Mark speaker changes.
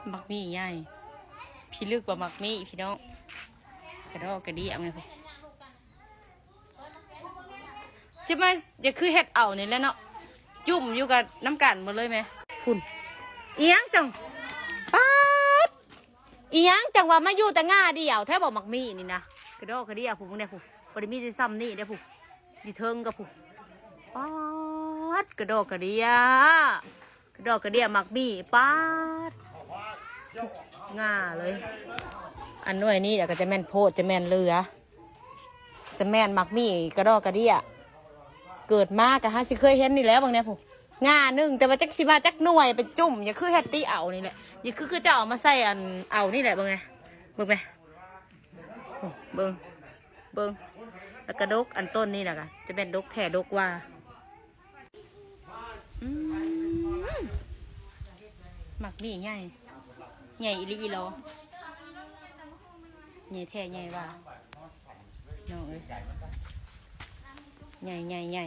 Speaker 1: ดมักมีใหญ่พี่ลึกกว่ามักมีพี่น้องกระดอกกระดีเอาไงพ่อจะมาจะคือเห็ดเอานี่แหล้วเนาะจุ่มอยู่กับน้ำกันหมดเลยไหมคุณอียงจังป๊าดอียงจังว่ามาอยู่แต่ง่าเดียวแท้บอกมักมีนี่นะกระดอกกระดีเอาผู้มึงเนี่ยผู้บริมีที่ซ้ำนี่เด้อผู้อยู่เทิงกับผู้ป๊าดกระดอกกระเดียกระดอกกระเดียมักมีป๊าด ง่าเลย อันน่วยนี้เดี๋ยวก็จะแม่นโพดจะแม่นเรือ จะแม่นมักมีกระดอกกระเดียเกิดมากกะฮะสิเคยเห็นนี่แล้วบางเนี่ยผมง่าหนึ่งแต่ว่าจักสิมาจักหน่วยเป็นจุ่มอย่าคือแฮตตี้เอานี่แหละอย่าคือคือจะเอามาใส่อันเอานี่แหละบางไงเบิ่งไหมโอ้เบิ่งเบิ่งแล้วกระดกอันต้นนี่แหละกะจะเป็นดกแท่ดกว่าหมักมีใหญ่ ใหญ่อีหลีอีโลใหญ่แท้ใหญ่ว่าน้องเอ้ยใหญ่ใหญ่ใหญ่